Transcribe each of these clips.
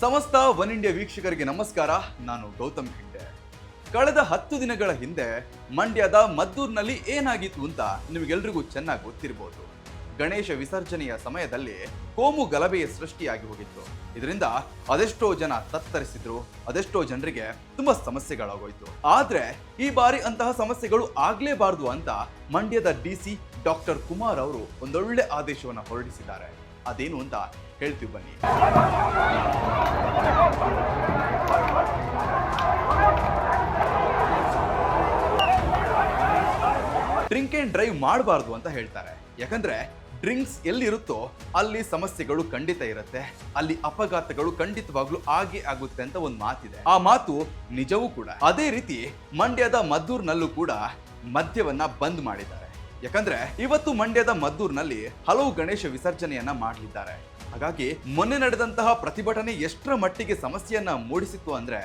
ಸಮಸ್ತ one India ವೀಕ್ಷಕರಿಗೆ ನಮಸ್ಕಾರ. ನಾನು ಗೌತಮ್ ಹಿಂಡೆ ಕಳೆದ ಹತ್ತು ದಿನಗಳ ಹಿಂದೆ ಮಂಡ್ಯದ ಮದ್ದೂರಿನಲ್ಲಿ ಏನಾಗಿತ್ತು ಅಂತ ನಿಮಗೆಲ್ರಿಗೂ ಚೆನ್ನಾಗಿ ಗೊತ್ತಿರಬಹುದು ಗಣೇಶ ವಿಸರ್ಜನೆಯ ಸಮಯದಲ್ಲಿ ಕೋಮು ಗಲಭೆಯ ಸೃಷ್ಟಿಯಾಗಿ ಹೋಗಿತ್ತು. ಇದರಿಂದ ಅದೆಷ್ಟೋ ಜನ ತತ್ತರಿಸಿದ್ರು, ಅದೆಷ್ಟೋ ಜನರಿಗೆ ತುಂಬಾ ಸಮಸ್ಯೆಗಳಾಗೋಯ್ತು. ಆದ್ರೆ ಈ ಬಾರಿ ಅಂತಹ ಸಮಸ್ಯೆಗಳು ಆಗ್ಲೇಬಾರ್ದು ಅಂತ ಮಂಡ್ಯದ ಡಿ ಸಿ ಡಾಕ್ಟರ್ ಕುಮಾರ್ ಅವರು ಒಂದೊಳ್ಳೆ ಆದೇಶವನ್ನು ಹೊರಡಿಸಿದ್ದಾರೆ. ಅದೇನು ಅಂತ ಹೇಳ್ತೀವಿ ಬನ್ನಿ. ಡ್ರಿಂಕ್ ಅಂಡ್ ಡ್ರೈವ್ ಮಾಡಬಾರ್ದು ಅಂತ ಹೇಳ್ತಾರೆ. ಯಾಕಂದ್ರೆ ಡ್ರಿಂಕ್ಸ್ ಎಲ್ಲಿರುತ್ತೋ ಅಲ್ಲಿ ಸಮಸ್ಯೆಗಳು ಖಂಡಿತ ಇರುತ್ತೆ. ಅಲ್ಲಿ ಅಪಘಾತಗಳು ಖಂಡಿತವಾಗ್ಲೂ ಆಗೇ ಆಗುತ್ತೆ ಅಂತ ಒಂದು ಮಾತಿದೆ. ಆ ಮಾತು ನಿಜವೂ ಕೂಡ. ಅದೇ ರೀತಿ ಮಂಡ್ಯದ ಮದ್ದೂರ್ನಲ್ಲೂ ಕೂಡ ಮದ್ಯವನ್ನ ಬಂದ್ ಮಾಡಿದ್ದಾರೆ. ಯಾಕಂದ್ರೆ ಇವತ್ತು ಮಂಡ್ಯದ ಮದ್ದೂರ್ನಲ್ಲಿ ಹಲವು ಗಣೇಶ ವಿಸರ್ಜನೆಯನ್ನ ಮಾಡಲಿದ್ದಾರೆ. ಹಾಗಾಗಿ ಮೊನ್ನೆ ನಡೆದಂತಹ ಪ್ರತಿಭಟನೆ ಎಷ್ಟರ ಮಟ್ಟಿಗೆ ಸಮಸ್ಯೆಯನ್ನ ಮೂಡಿಸಿತ್ತು ಅಂದ್ರೆ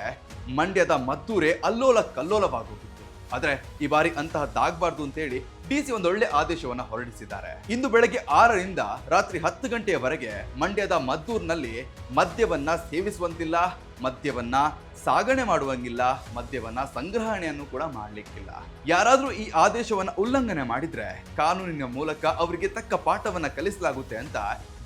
ಮಂಡ್ಯದ ಮದ್ದೂರೇ ಅಲ್ಲೋಲ ಕಲ್ಲೋಲವಾಗುತ್ತಿತ್ತು ಆದ್ರೆ ಈ ಬಾರಿ ಅಂತಹದ್ದಾಗಬಾರ್ದು ಅಂತ ಹೇಳಿ ಡಿಸಿ ಒಳ್ಳೆ ಆದೇಶವನ್ನ ಹೊರಡಿಸಿದ್ದಾರೆ. ಇಂದು ಬೆಳಗ್ಗೆ ಆರರಿಂದ ರಾತ್ರಿ ಹತ್ತು ಗಂಟೆಯವರೆಗೆ ಮಂಡ್ಯದ ಮದ್ದೂರ್ನಲ್ಲಿ ಮದ್ಯವನ್ನ ಸೇವಿಸುವಂತಿಲ್ಲ ಮದ್ಯವನ್ನ ಸಾಗಣೆ ಮಾಡುವಂಗಿಲ್ಲ, ಮದ್ಯವನ್ನ ಸಂಗ್ರಹಣೆಯನ್ನು ಕೂಡ ಮಾಡ್ಲಿಕ್ಕಿಲ್ಲ. ಯಾರಾದರೂ ಈ ಆದೇಶವನ್ನ ಉಲ್ಲಂಘನೆ ಮಾಡಿದ್ರೆ ಕಾನೂನಿನ ಮೂಲಕ ಅವರಿಗೆ ತಕ್ಕ ಪಾಠವನ್ನ ಕಲಿಸಲಾಗುತ್ತೆ ಅಂತ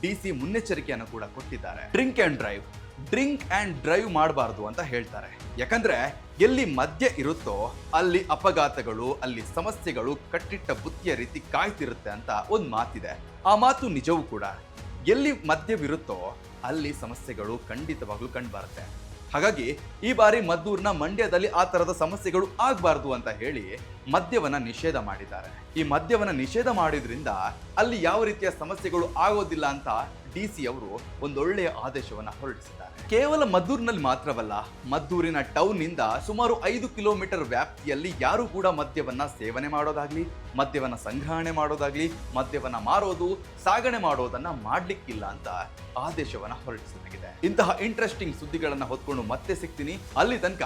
ಡಿಸಿ ಮುನ್ನೆಚ್ಚರಿಕೆಯನ್ನು ಕೂಡ ಕೊಟ್ಟಿದ್ದಾರೆ. Drink and drive. Drink and drive ಮಾಡಬಾರ್ದು ಅಂತ ಹೇಳ್ತಾರೆ. ಯಾಕಂದ್ರೆ ಎಲ್ಲಿ ಮದ್ಯ ಇರುತ್ತೋ ಅಲ್ಲಿ ಅಪಘಾತಗಳು, ಅಲ್ಲಿ ಸಮಸ್ಯೆಗಳು ಕಟ್ಟಿಟ್ಟ ಬುತ್ತಿಯ ರೀತಿ ಕಾಯ್ತಿರುತ್ತೆ ಅಂತ ಒಂದು ಮಾತಿದೆ. ಆ ಮಾತು ನಿಜವೂ ಕೂಡ. ಎಲ್ಲಿ ಮದ್ಯವಿರುತ್ತೋ ಅಲ್ಲಿ ಸಮಸ್ಯೆಗಳು ಖಂಡಿತವಾಗ್ಲೂ ಕಂಡುಬರುತ್ತೆ. ಹಾಗಾಗಿ ಈ ಬಾರಿ ಮದ್ದೂರಿನ ಮಂಡ್ಯದಲ್ಲಿ ಆ ತರದ ಸಮಸ್ಯೆಗಳು ಆಗಬಾರ್ದು ಅಂತ ಹೇಳಿ ಮದ್ಯವನ್ನ ನಿಷೇಧ ಮಾಡಿದ್ದಾರೆ. ಈ ಮದ್ಯವನ್ನ ನಿಷೇಧ ಮಾಡಿದ್ರಿಂದ ಅಲ್ಲಿ ಯಾವ ರೀತಿಯ ಸಮಸ್ಯೆಗಳು ಆಗೋದಿಲ್ಲ ಅಂತ ಡಿ ಸಿ ಅವರು ಒಂದೊಳ್ಳೆಯ ಆದೇಶವನ್ನು ಹೊರಡಿಸಿದ್ದಾರೆ. ಕೇವಲ ಮದ್ದೂರಿನಲ್ಲಿ ಮಾತ್ರವಲ್ಲ, ಮದ್ದೂರಿನ ಟೌನ್ನಿಂದ ಸುಮಾರು ಐದು ಕಿಲೋಮೀಟರ್ ವ್ಯಾಪ್ತಿಯಲ್ಲಿ ಯಾರು ಕೂಡ ಮದ್ಯವನ್ನ ಸೇವನೆ ಮಾಡೋದಾಗ್ಲಿ, ಮದ್ಯವನ್ನ ಸಂಗ್ರಹಣೆ ಮಾಡೋದಾಗ್ಲಿ, ಮದ್ಯವನ್ನ ಮಾರೋದು, ಸಾಗಣೆ ಮಾಡೋದನ್ನ ಮಾಡ್ಲಿಕ್ಕಿಲ್ಲ ಅಂತ ಆದೇಶವನ್ನ ಹೊರಡಿಸಲಾಗಿದೆ. ಇಂತಹ ಇಂಟ್ರೆಸ್ಟಿಂಗ್ ಸುದ್ದಿಗಳನ್ನ ಹೊತ್ಕೊಂಡು ಮತ್ತೆ ಸಿಗ್ತೀನಿ. ಅಲ್ಲಿ ತನಕ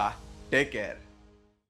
ಟೇಕ್ ಕೇರ್